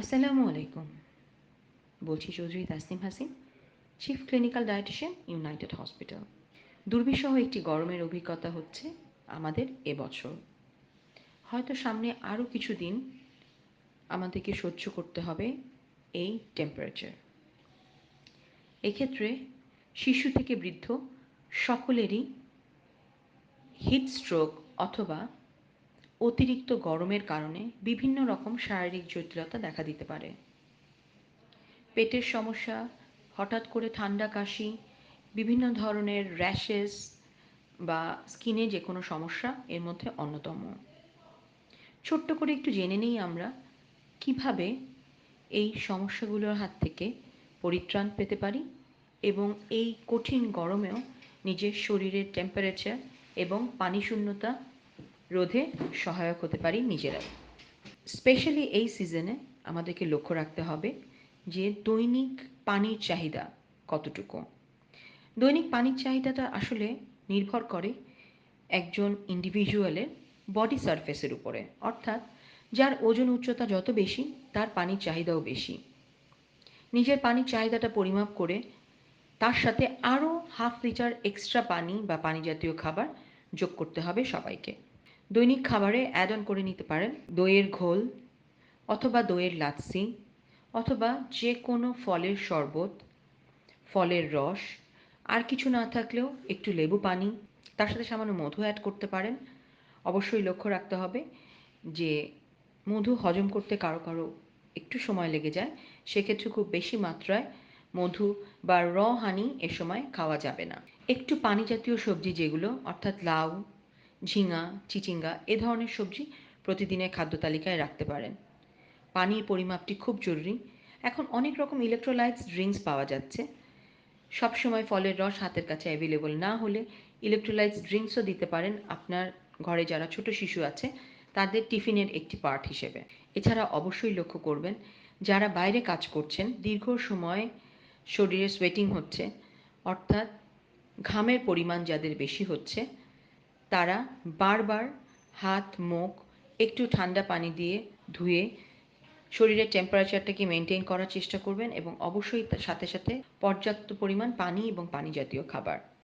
আসসালামু আলাইকুম। বলছি, Chowdhury Tasnim Hasin chief clinical dietitian united hospital দুর্বিষহ একটি গরমের অভিজ্ঞতা হচ্ছে আমাদের এবছর। হয়তো সামনে আরও কিছু দিন আমাদেরকে সহ্য করতে হবে এই টেম্পারেচার এক্ষেত্রে শিশু থেকে বৃদ্ধ সকলেরই হিট স্ট্রোক অথবা অতিরিক্ত গরমের কারণে বিভিন্ন রকম শারীরিক জটিলতা দেখা দিতে পারে। পেটের সমস্যা, হঠাৎ করে ঠান্ডা কাশি, বিভিন্ন ধরনের র্যাশেস বা স্কিনে যে কোনো সমস্যা এর মধ্যে অন্যতম। ছোট্ট করে একটু জেনে নেই আমরা কীভাবে এই সমস্যাগুলোর হাত থেকে পরিত্রাণ পেতে পারি এবং এই কঠিন গরমেও নিজের শরীরের টেম্পারেচার এবং পানি শূন্যতা রোধে সহায়ক হতে পারি নিজেরাই। স্পেশালি এই সিজনে আমাদেরকে লক্ষ্য রাখতে হবে যে দৈনিক পানির চাহিদা কতটুকু। দৈনিক পানির চাহিদাটা আসলে নির্ভর করে একজন ইন্ডিভিজুয়ালের বডি সারফেসের উপরে। অর্থাৎ যার ওজন উচ্চতা যত বেশি, তার পানির চাহিদাও বেশি। নিজের পানির চাহিদাটা পরিমাপ করে তার সাথে আরও হাফ লিটার এক্সট্রা পানি বা পানি জাতীয় খাবার যোগ করতে হবে সবাইকে। দৈনিক খাবারে অ্যাড অন করে নিতে পারেন দইয়ের ঘোল অথবা দইয়ের লাচ্ছি অথবা যে কোনো ফলের শরবত, ফলের রস, আর কিছু না থাকলেও একটু লেবু পানি, তার সাথে সামান্য মধু অ্যাড করতে পারেন। অবশ্যই লক্ষ্য রাখতে হবে যে মধু হজম করতে কারও কারও একটু সময় লেগে যায়, সেক্ষেত্রে খুব বেশি মাত্রায় মধু বা র হানি এ সময় খাওয়া যাবে না। একটু পানি জাতীয় সবজি যেগুলো, অর্থাৎ লাউ ঝিঙা, চিচিঙ্গা এ ধরনের সবজি প্রতিদিনের খাদ্য তালিকায় রাখতে পারেন। পানির পরিমাপটি খুব জরুরি। এখন অনেক রকম ইলেকট্রোলাইটস ড্রিঙ্কস পাওয়া যাচ্ছে। সবসময় ফলের রস হাতের কাছে অ্যাভেলেবল না হলে ইলেকট্রোলাইটস ড্রিঙ্কসও দিতে পারেন আপনার ঘরে যারা ছোট শিশু আছে, তাদের টিফিনের একটি পার্ট হিসেবে। এছাড়া অবশ্যই লক্ষ্য করবেন, যারা বাইরে কাজ করছেন, দীর্ঘ সময় শরীরে সোয়েটিং হচ্ছে, অর্থাৎ ঘামের পরিমাণ যাদের বেশি হচ্ছে তারা বারবার হাত, মুখ একটু ঠান্ডা পানি দিয়ে ধুয়ে শরীরের টেম্পারেচারটাকে মেনটেন করার চেষ্টা করবেন এবং অবশ্যই সাথে সাথে পর্যাপ্ত পরিমাণ পানি এবং পানি জাতীয় খাবার।